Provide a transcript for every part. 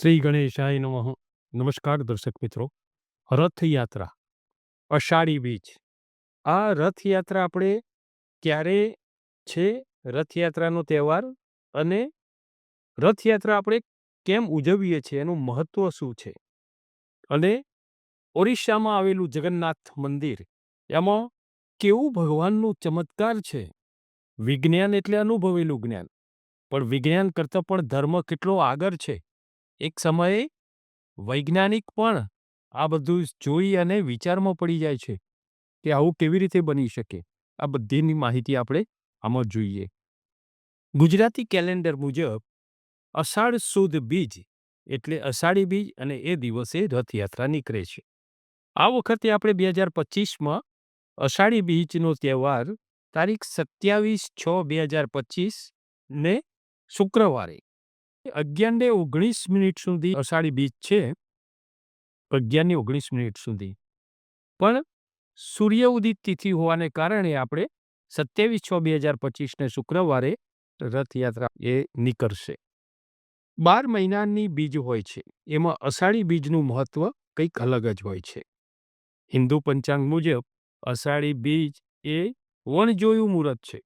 શ્રી ગણેશાય નમઃ. નમસ્કાર દર્શક મિત્રો. રથયાત્રા. અષાઢી બીજ. આ રથયાત્રા આપણે ક્યારે છે? રથયાત્રાનો તહેવાર અને રથયાત્રા આપણે કેમ ઉજવીએ છીએ? એનું મહત્વ શું છે? અને ઓરિસ્સામાં આવેલું જગન્નાથ મંદિર, એમાં કેવું ભગવાનનું ચમત્કાર છે? વિજ્ઞાન એટલે અનુભવેલું જ્ઞાન. પણ વિજ્ઞાન કરતાં પણ ધર્મ કેટલો આગળ છે? એક સમયે વૈજ્ઞાનિક પણ આ બધું જોઈ અને વિચારમાં પડી જાય છે કે આવું કેવી રીતે બની શકે. આ બધીની માહિતી આપણે આમાં જોઈએ. ગુજરાતી કેલેન્ડર મુજબ અષાઢ સુદ બીજ એટલે અષાઢી બીજ અને એ દિવસે રથયાત્રા નીકળે છે. આ વખતે આપણે બે હજાર પચીસમાં અષાઢી બીજનો તહેવાર તારીખ સત્યાવીસ છ બે હજાર પચીસ ને શુક્રવારે અગિયાર ને ઓગણીસ મિનિટ સુધી અષાઢી બીજ છે. અગિયાર ને ઓગણીસ મિનિટ સુધી. પણ સૂર્ય ઉદિત તિથિ હોવાને કારણે આપણે સત્યાવીસ છ બે હજાર પચીસને શુક્રવારે રથયાત્રા એ નીકળશે. બાર મહિનાની બીજ હોય છે. એમાં અષાઢી બીજનું મહત્વ કંઈક અલગ જ હોય છે. હિન્દુ પંચાંગ મુજબ અષાઢી બીજ એ વણજોયું મુહૂર્ત છે.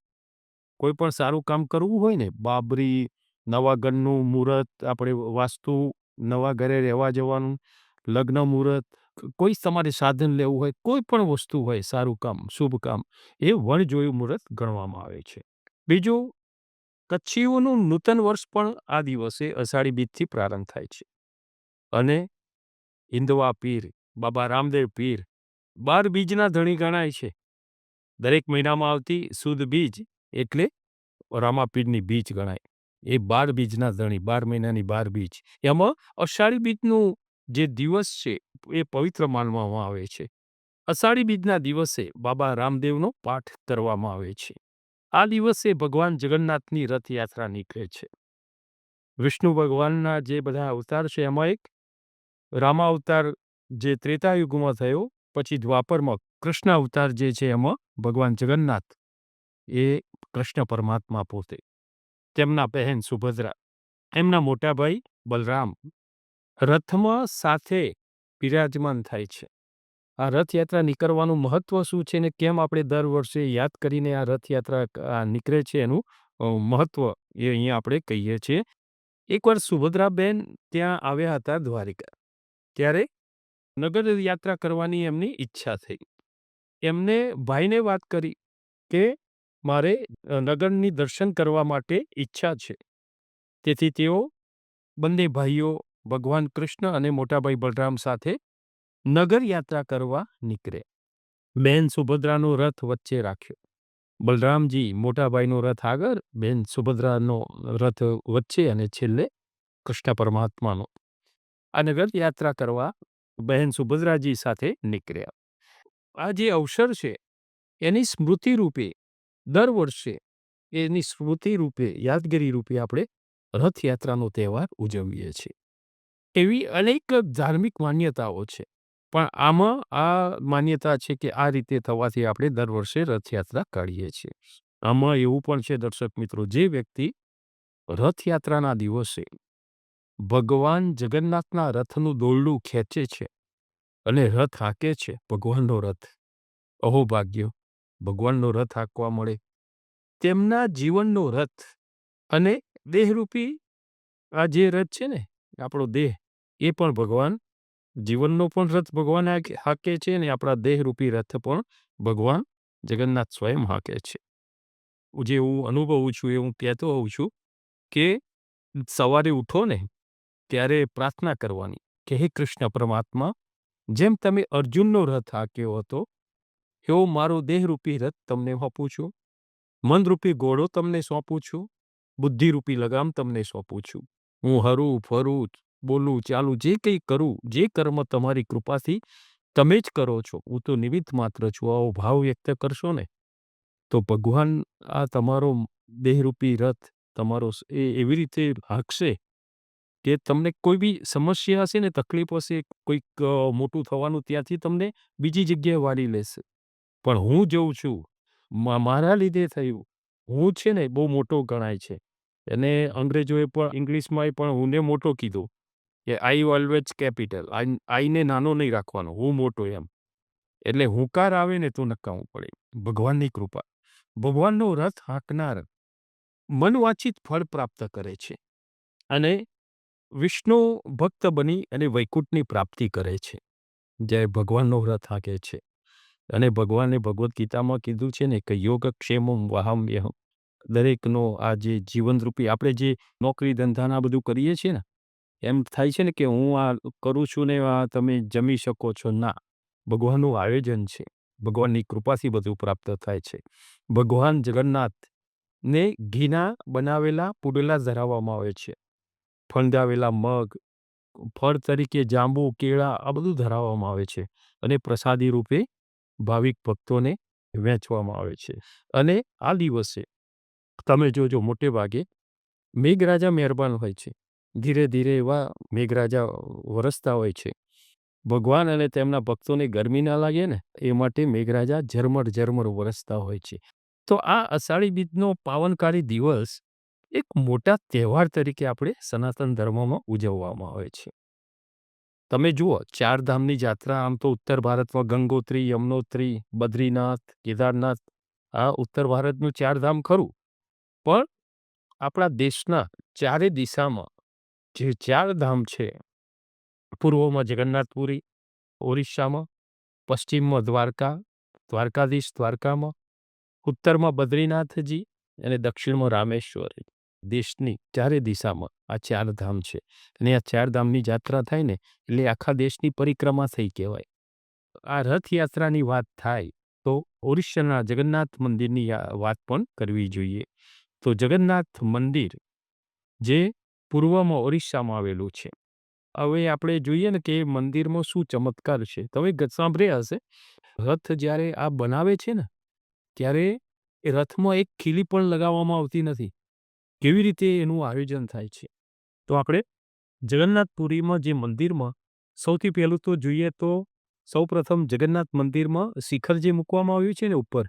કોઈ પણ સારું કામ કરવું હોય ને, બાબરી નવા ઘરનું મુહૂર્ત, આપણે વાસ્તુ, નવા ઘરે રહેવા જવાનું, લગ્ન મુહૂર્ત કોઈ તમારે સાધન લેવું હોય, કોઈ પણ વસ્તુ હોય, સારું કામ, શુભ કામ, એ વણજોયું મુહૂર્ત ગણવામાં આવે છે. બીજું, કચ્છીઓનું નૂતન વર્ષ પણ આ દિવસે અષાઢી બીજથી પ્રારંભ થાય છે. અને હિન્દવા પીર, બાબા રામદેવ પીર, બાર બીજના ધણી ગણાય છે. દરેક મહિનામાં આવતી સુદ બીજ એટલે રામાપીરની બીજ ગણાય. એ બાર બીજના ધણી, બાર મહિનાની બાર બીજ. એમાં અષાઢી બીજનું જે દિવસ છે, એ પવિત્ર માનવામાં આવે છે. અષાઢી બીજના દિવસે બાબા રામદેવનો પાઠ કરવામાં આવે છે. આ દિવસે ભગવાન જગન્નાથની રથયાત્રા નીકળે છે. વિષ્ણુ ભગવાનના જે બધા અવતાર છે, એમાં એક રામા અવતાર જે ત્રેતાયુગમાં થયો, પછી દ્વાપરમાં કૃષ્ણ અવતાર જે છે, એમાં ભગવાન જગન્નાથ એ કૃષ્ણ પરમાત્મા પોતે તેમના બહેન સુભદ્રા, એમના મોટા ભાઈ બલરામ, રથમાં સાથે બિરાજમાન થાય છે. આ રથયાત્રા નીકળવાનું મહત્વ શું છે ને કેમ આપણે દર વર્ષે યાદ કરીને આ રથયાત્રા નીકળે છે એનું મહત્વ એ અહીંયા આપણે કહીએ છીએ. એકવાર સુભદ્રાબેન ત્યાં આવ્યા હતા દ્વારિકા, ત્યારે નગર યાત્રા કરવાની એમની ઈચ્છા થઈ. એમને ભાઈને વાત કરી કે મારે નગરની દર્શન કરવા માટે ઈચ્છા છે. તેથી તેઓ બંને ભાઈઓ, ભગવાન કૃષ્ણ અને મોટાભાઈ બલરામ સાથે નગર યાત્રા કરવા નીકળે. બેન સુભદ્રાનો રથ વચ્ચે રાખ્યો. બલરામજી મોટાભાઈનો રથ આગળ, બેન સુભદ્રાનો રથ વચ્ચે અને છેલ્લે કૃષ્ણ પરમાત્માનો. આ નગર યાત્રા કરવા બહેન સુભદ્રાજી સાથે નીકળ્યા. આ જે અવસર છે, એની સ્મૃતિ રૂપે દર વર્ષે એની સ્મૃતિ રૂપે, યાદગીરી રૂપે આપણે રથયાત્રાનો તહેવાર ઉજવીએ છીએ. એવી અનેક ધાર્મિક માન્યતાઓ છે. પણ આમાં આ માન્યતા છે કે આ રીતે થવાથી આપણે દર વર્ષે રથયાત્રા કાઢીએ છીએ. આમાં એવું પણ છે દર્શક મિત્રો, જે વ્યક્તિ રથયાત્રાના દિવસે ભગવાન જગન્નાથના રથનું દોરડું ખેંચે છે અને રથ હાંકે છે, ભગવાનનો રથ. અહો ભાગ્ય ભગવાનનો રથ હાંકવા મળે. તેમના જીવનનો રથ અને દેહરૂપી આ જે રથ છે ને, આપણો દેહ, એ પણ ભગવાન, જીવનનો પણ રથ ભગવાન હાંકે છે અને આપણા દેહરૂપી રથ પણ ભગવાન જગન્નાથ સ્વયં હાંકે છે. જે હું અનુભવું છું, એ હું કહેતો હોઉં છું કે સવારે ઉઠો ને, ત્યારે પ્રાર્થના કરવાની કે હે કૃષ્ણ પરમાત્મા, જેમ તમે અર્જુનનો રથ હાંક્યો હતો એવો મારો દેહરૂપી રથ તમને સોંપું છું. મનરૂપી ઘોડો તમને સોંપું છું. બુદ્ધિરૂપી લગામ તમને સોંપું છું. હું હરું, ફરું, બોલું, ચાલું, જે કંઈ કરું, જે કર્મ તમારી કૃપાથી તમે જ કરો છો. હું તો નિમિત્ત માત્ર છું. આવો ભાવ વ્યક્ત કરશો ને? તો ભગવાન આ તમારો દેહરૂપી રથ તમારો એ એવી રીતે હાંકશે કે તમને કોઈ બી સમસ્યા હશે ને, તકલીફ હશે, કોઈક મોટું થવાનું ત્યાંથી તમને બીજી જગ્યાએ વાળી લેશે. પણ હું જોઉં છું મારા લીધે થયું. હું છે ને બહુ મોટો ગણાય છે. એને અંગ્રેજોએ પણ ઇંગ્લિશમાં પણ હુંને મોટો કીધો કે આઈ ઓલવેઝ કેપિટલ આઈ, આઈને નાનો નહીં રાખવાનો, હું મોટો એમ. એટલે હુંકાર આવે ને તો નકામું પડે. ભગવાનની કૃપા. ભગવાનનો રથ હાંકનાર મનવાંચિત ફળ પ્રાપ્ત કરે છે. અને વિષ્ણુ ભક્ત બની અને વૈકુંઠની પ્રાપ્તિ કરે છે. જે ભગવાનનો રથ હાંકે છે. અને ભગવાને ભગવદ્ ગીતામાં કીધું છે ને કે યોગ ક્ષેમમ વહામ્યહમ દરેકનો આ જે જીવનરૂપી આપણે જે નોકરી ધંધાના બધું કરીએ છીએ ને, એમ થાય છે ને કે હું આ કરું છું ને આ તમે જમી શકો છો. ના, ભગવાનનું આયોજન છે. ભગવાનની કૃપાથી બધું પ્રાપ્ત થાય છે. ભગવાન જગન્નાથ ને ઘીના બનાવેલા પુડલા ધરાવવામાં આવે છે. ફંદાવેલા મગ, ફળ તરીકે જાંબુ, કેળા આ બધું ધરાવવામાં આવે છે. અને પ્રસાદી રૂપે ભાવિક ભક્તોને વહેંચવામાં આવે છે. અને આ દિવસે તમે જોજો મોટે ભાગે મેઘરાજા મહેરબાન હોય છે. ધીરે ધીરે એવા મેઘરાજા વરસતા હોય છે. ભગવાન અને તેમના ભક્તોને ગરમી ના લાગે ને, એ માટે મેઘરાજા ઝરમર ઝરમર વરસતા હોય છે. તો આ અષાઢી બીજનો પાવનકારી દિવસ એક મોટા તહેવાર તરીકે આપણે સનાતન ધર્મમાં ઉજવવામાં આવે છે. તમે જુઓ ચાર ધામની યાત્રા, આમ તો ઉત્તર ભારતમાં ગંગોત્રી, યમનોત્રી, બદ્રીનાથ, કેદારનાથ, આ ઉત્તર ભારતનું ચાર ધામ ખરું. પણ આપણા દેશના ચારે દિશામાં જે ચાર ધામ છે, પૂર્વમાં જગન્નાથપુરી ઓરિસ્સામાં, પશ્ચિમમાં દ્વારકા, દ્વારકાધીશ દ્વારકામાં, ઉત્તરમાં બદ્રીનાથજી અને દક્ષિણમાં રામેશ્વર. દેશની ચારે દિશામાં આ ચાર ધામ છે. અને આ ચાર ધામની યાત્રા થાય ને, એટલે આખા દેશની પરિક્રમા થઈ કહેવાય. આ રથયાત્રાની વાત થાય તો ઓરિસ્સાના જગન્નાથ મંદિરની વાત પણ કરવી જોઈએ. તો જગન્નાથ મંદિર જે પૂર્વમાં ઓરિસ્સામાં આવેલું છે. હવે આપણે જોઈએ ને કે મંદિરમાં શું ચમત્કાર છે. તમે સાંભળ્યા હશે? રથ જ્યારે આ બનાવે છે ને, ત્યારે એ રથમાં એક ખીલી પણ લગાવવામાં આવતી નથી. કેવી રીતે એનું આયોજન થાય છે? તો આપણે જગન્નાથપુરીમાં જે મંદિરમાં સૌથી પહેલું તો જોઈએ તો સૌપ્રથમ જગન્નાથ મંદિરમાં શિખર જે મૂકવામાં આવ્યું છે ને ઉપર,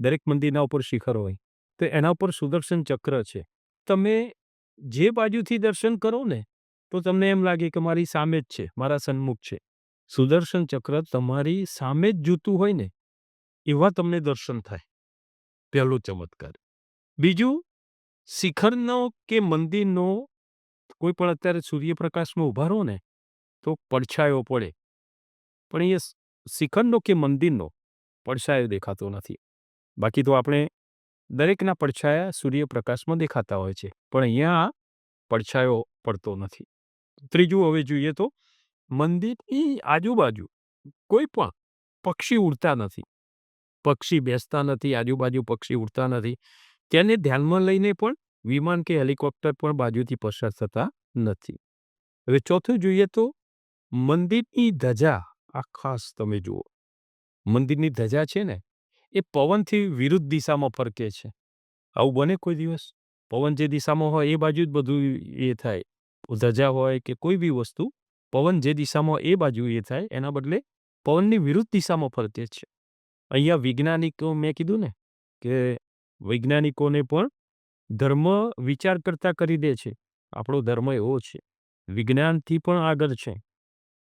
દરેક મંદિરના ઉપર શિખર હોય, તો એના ઉપર સુદર્શન ચક્ર છે. તમે જે બાજુથી દર્શન કરો ને, તો તમને એમ લાગે કે મારી સામે જ છે, મારા સન્મુખ છે. સુદર્શન ચક્ર તમારી સામે જ જૂતું હોય ને, એવા તમને દર્શન થાય. પહેલો ચમત્કાર. બીજું શિખરનો કે મંદિરનો કોઈ પણ અત્યારે સૂર્યપ્રકાશમાં ઊભા રહો ને, તો પડછાયો પડે. પણ એ શિખરનો કે મંદિરનો પડછાયો દેખાતો નથી. બાકી તો આપણે દરેકના પડછાયા સૂર્યપ્રકાશમાં દેખાતા હોય છે, પણ અહીંયા પડછાયો પડતો નથી. ત્રીજું હવે જોઈએ તો મંદિરની આજુબાજુ કોઈ પણ પક્ષી ઉડતા નથી. પક્ષી બેસતા નથી, આજુબાજુ પક્ષી ઉડતા નથી. તેને ધ્યાનમાં લઈને પણ વિમાન કે હેલિકોપ્ટર પણ બાજુથી પસાર થતા નથી. હવે ચોથું જોઈએ તો મંદિરની ધજા. આ ખાસ તમે જુઓ. મંદિરની ધજા છે ને, એ પવનથી વિરુદ્ધ દિશામાં ફરકે છે. આવું બને કોઈ દિવસ? પવન જે દિશામાં હોય એ બાજુ જ બધું એ થાય. ધજા હોય કે કોઈ બી વસ્તુ, પવન જે દિશામાં એ બાજુ એ થાય, એના બદલે પવનની વિરુદ્ધ દિશામાં ફરકે છે. અહીંયા વૈજ્ઞાનિકો મેં કીધું ને કે વૈજ્ઞાનિકોને પણ ધર્મ વિચાર કરતા કરી દે છે. આપણો ધર્મ એવો છે. વિજ્ઞાનથી પણ આગળ છે.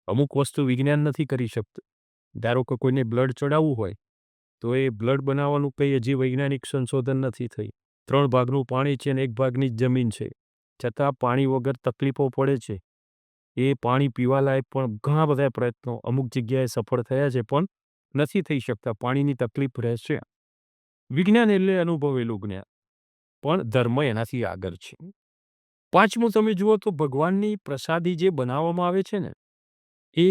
અમુક વસ્તુ વિજ્ઞાન નથી કરી શકતું. ધારો કે કોઈને બ્લડ ચડાવવું હોય, તો એ બ્લડ બનાવવાનું કંઈ હજી વૈજ્ઞાનિક સંશોધન નથી થઈ ત્રણ ભાગનું પાણી છે અને એક ભાગની જ જમીન છે. છતાં પાણી વગર તકલીફો પડે છે. એ પાણી પીવાલાયક પણ ઘણા બધા પ્રયત્નો અમુક જગ્યાએ સફળ થયા છે, પણ નથી થઈ શકતા. પાણીની તકલીફ રહેશે. વિજ્ઞાન એટલે અનુભવેલું જ્ઞાન. પણ ધર્મ એનાથી આગળ છે. પાંચમું તમે જુઓ તો ભગવાનની પ્રસાદી જે બનાવવામાં આવે છે ને, એ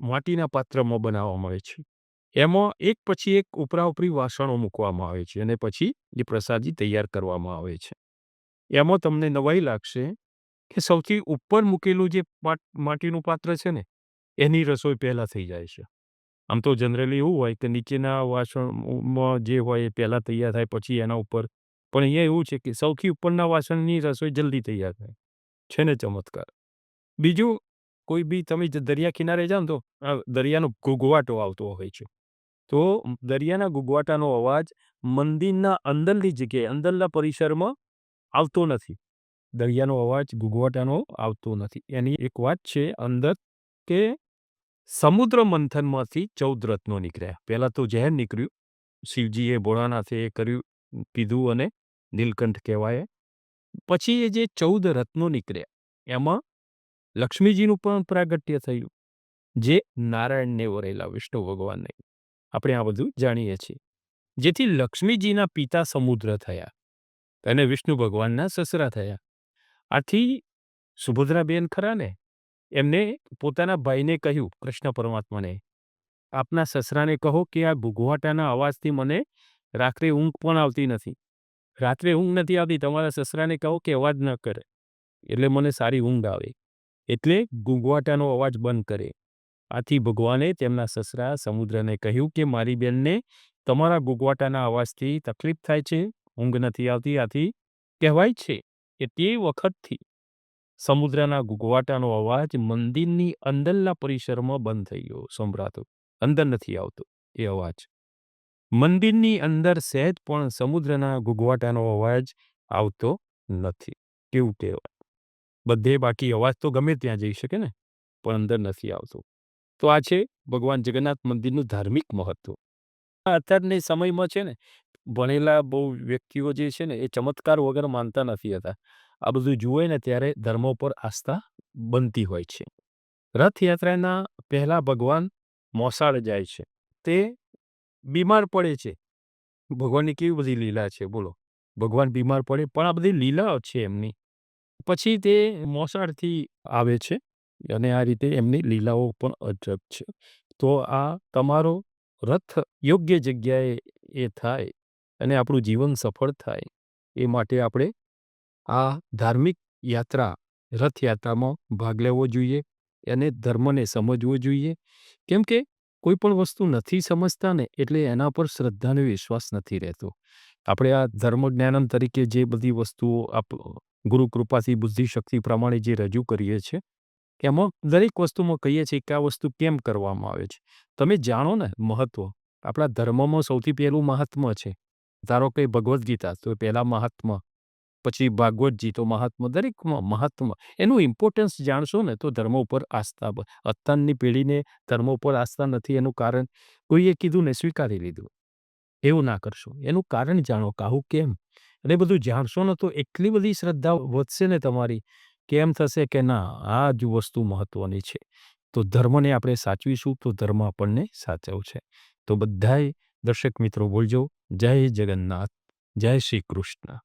માટીના પાત્રમાં બનાવવામાં આવે છે. એમાં એક પછી એક ઉપરા ઉપરી વાસણો મૂકવામાં આવે છે અને પછી એ પ્રસાદી તૈયાર કરવામાં આવે છે. એમાં તમને નવાઈ લાગશે કે સૌથી ઉપર મૂકેલું જે માટીનું પાત્ર છે ને, એની રસોઈ પહેલાં થઈ જાય છે. આમ તો જનરલી એવું હોય કે નીચેના વાસણમાં જે હોય એ પહેલાં તૈયાર થાય, પછી એના ઉપર. પણ અહીંયા એવું છે કે સૌથી ઉપરના વાસણની રસોઈ જલ્દી તૈયાર થાય. છે ને ચમત્કાર. બીજું, કોઈ બી તમે દરિયા કિનારે જાઓ તો, આ દરિયાનો ઘૂઘવાટો આવતો હોય છે. તો દરિયાના ઘૂઘવાટાનો અવાજ મંદિરના અંદરની જગ્યાએ, અંદરના પરિસરમાં આવતો નથી. દરિયાનો અવાજ ગુગવાટાનો આવતો નથી. એની એક વાત છે, અંદર કે સમુદ્ર મંથનમાંથી ચૌદ રત્નો નીકળ્યા. પહેલાં તો ઝેર નીકળ્યું. શિવજીએ, ભોળાનાથે એ કર્યું, પીધું અને નીલકંઠ કહેવાય. પછી એ જે ચૌદ રત્નો નીકળ્યા એમાં લક્ષ્મીજીનું પણ પ્રાગટ્ય થયું. જે નારાયણને વરેલા વિષ્ણુ ભગવાનને. આપણે આ બધું જાણીએ છીએ. જેથી લક્ષ્મીજીના પિતા સમુદ્ર થયા અને વિષ્ણુ ભગવાનના સસરા થયા. આથી સુભદ્રાબેન ખરા ને એમને પોતાના ભાઈને કહ્યું કૃષ્ણ પરમાત્માને આપના સસરાને કહો કે આ ગુગવાટાના અવાજથી મને રાત્રે ઊંઘ પણ આવતી નથી. રાત્રે ઊંઘ નથી આવતી તમારા સસરાને કહો કે અવાજ ન કરે એટલે મને સારી ઊંઘ આવે. એટલે ગુગવાટાનો અવાજ બંધ કરે. આથી ભગવાને તેમના સસરા સમુદ્રને કહ્યું કે મારી બેનને તમારા ગુગવાટાના અવાજથી તકલીફ થાય છે, ઊંઘ નથી આવતી. આથી કહેવાય છે કે તે વખતથી સમુદ્રના ગુગવાટાનો અવાજ મંદિરની અંદરના પરિસરમાં બંધ થઈ ગયો, સંભળાતો. અંદર નથી આવતો એ અવાજ. મંદિરની અંદર સહેજ પણ સમુદ્રના ગુગવાટાનો અવાજ આવતો નથી. કેવું કહેવાય. બધે બાકી અવાજ તો ગમે ત્યાં જઈ શકે ને, પણ અંદર નથી આવતો. તો આ છે ભગવાન જગન્નાથ મંદિરનું ધાર્મિક મહત્વ. અત્યારના સમયમાં છે ને ભણેલા બહુ વ્યક્તિઓ જે છે ને, એ ચમત્કાર વગર માનતા નથી હતા. આ બધું જુએ ને ત્યારે ધર્મ પર આસ્થા બનતી હોય છે. રથયાત્રાના પહેલા ભગવાન મોસાળ જાય છે. તે બીમાર પડે છે. ભગવાનની કેવી બધી લીલા છે, બોલો. ભગવાન બીમાર પડે, પણ આ બધી લીલાઓ છે એમની. પછી તે મોસાળથી આવે છે અને આ રીતે એમની લીલાઓ પણ અજબ છે. તો આ તમારો રથ યોગ્ય જગ્યાએ એ થાય અને આપણું જીવન સફળ થાય, એ માટે આપણે આ ધાર્મિક યાત્રા, રથયાત્રામાં ભાગ લેવો જોઈએ અને ધર્મને સમજવો જોઈએ. કેમ કે કોઈ પણ વસ્તુ નથી સમજતા ને એટલે એના પર શ્રદ્ધાનો વિશ્વાસ નથી રહેતો. આપણે આ ધર્મ જ્ઞાનમ તરીકે જે બધી વસ્તુઓ આપ, ગુરુ કૃપાથી, બુદ્ધિ શક્તિ પ્રમાણે જે રજૂ કરીએ છીએ, એમાં દરેક વસ્તુમાં કહીએ છીએ કે આ વસ્તુ કેમ કરવામાં આવે છે. તમે જાણો ને મહત્વ. આપણા ધર્મમાં સૌથી પહેલું મહાત્મા છે. ધારો કે ભગવદ્ ગીતા, તો પહેલાં મહાત્મા, પછી ભાગવતજી તો મહાત્મા દરેકમાં મહાત્મા એનું ઇમ્પોર્ટન્સ જાણશો ને, તો ધર્મ ઉપર આસ્થા અત્યારની પેઢીને ધર્મ ઉપર આસ્થા નથી, એનું કારણ કોઈએ કીધું ને સ્વીકારી લીધું. એવું ના કરશો. એનું કારણ જાણો, કાહું કેમ? અને બધું જાણશો ને, તો એટલી બધી શ્રદ્ધા વધશે ને તમારી, કેમ થશે કે ના, આ જ વસ્તુ મહત્વની છે. તો ધર્મને આપણે સાચવીશું, તો ધર્મ આપણને સાચવશે. તો બધાય દર્શક મિત્રો બોલજો. જય જગન્નાથ. જય શ્રી કૃષ્ણ.